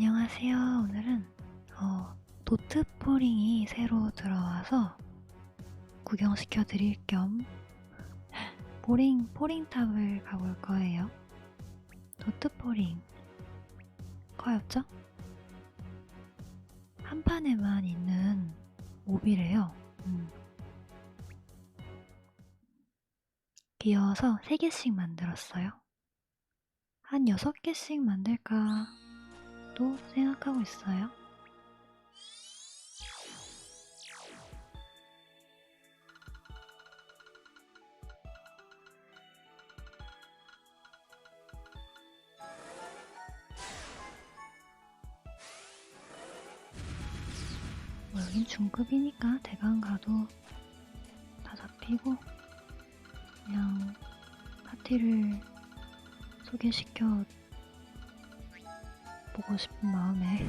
안녕하세요. 오늘은 어, 도트 포링이 새로 들어와서 구경시켜 드릴 겸 포링 포링탑을 가볼 거예요. 도트 포링 커엽죠? 한 판에만 있는 몹이래요. 음. 귀여워서 3개씩 만들었어요. 한 6개씩 만들까 또 생각하고 있어요. 뭐 여긴 중급이니까 대강 가도 다 잡히고 그냥 파티를 소개시켜 보고 싶은 마음에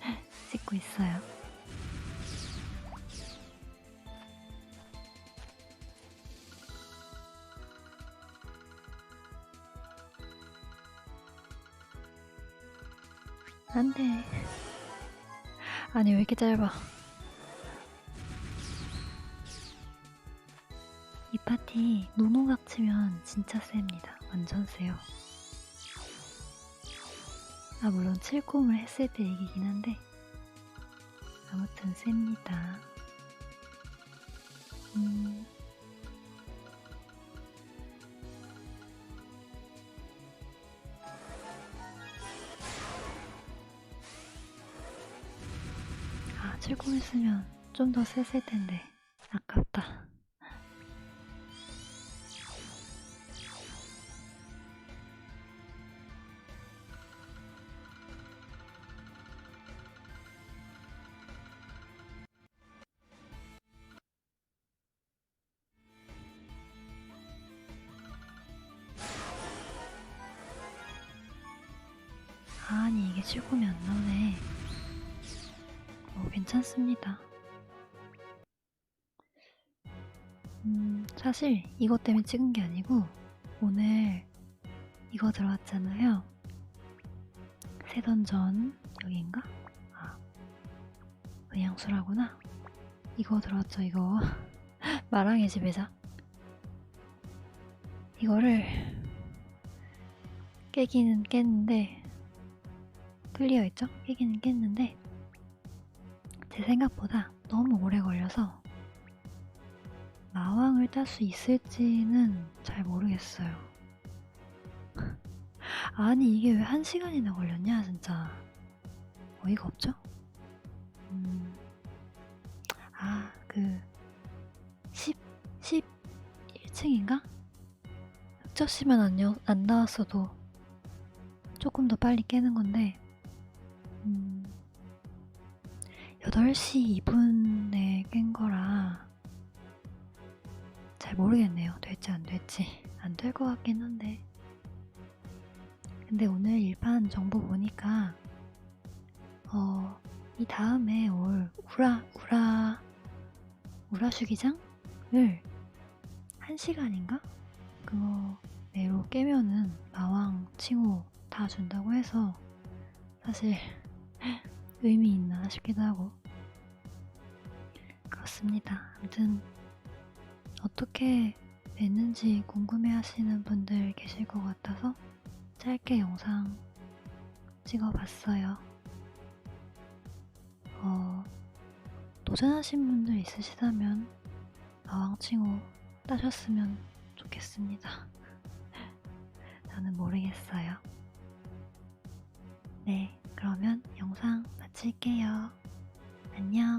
찍고 있어요. 안 돼. 아니, 왜 이렇게 짧아? 이 파티 노노각 치면 진짜 셉니다. 완전 세요. 아, 물론 칠콤을 했을 때 얘기긴 한데, 아무튼 셉니다. 음, 아, 칠콤 했으면 좀 더 셌을 텐데, 아깝다. 아니, 이게 칠콤이 안 나오네. 뭐, 괜찮습니다. 음, 사실 이것 때문에 찍은 게 아니고, 오늘 이거 들어왔잖아요. 새 던전, 여기인가? 아, 은양수라구나. 이거 들어왔죠, 이거. 마랑의 집에자. 이거를 깨기는 깼는데, 클리어 했죠? 깨기는 깼는데, 제 생각보다 너무 오래 걸려서 마왕을 딸 수 있을지는 잘 모르겠어요. 아니, 이게 왜 한 시간이나 걸렸냐, 진짜. 어이가 없죠? 음, 아, 그, 10, 11층인가? 흑저씨만 안, 여- 안 나왔어도 조금 더 빨리 깨는 건데, 음, 8시 2분에 깬 거라 잘 모르겠네요. 될지 안 될지. 안 될 것 같긴 한데. 근데 오늘 일반 정보 보니까, 어, 이 다음에 올 우라, 우라, 우라슈기장을 1시간인가? 그거 내로 깨면은 마왕, 칭호 다 준다고 해서 사실 의미 있나 싶기도 하고 그렇습니다. 아무튼 어떻게 됐는지 궁금해 하시는 분들 계실 것 같아서 짧게 영상 찍어봤어요. 어, 도전하신 분들 있으시다면 마왕칭호 따셨으면 좋겠습니다. 저는 모르겠어요. 네, 마칠게요. 안녕.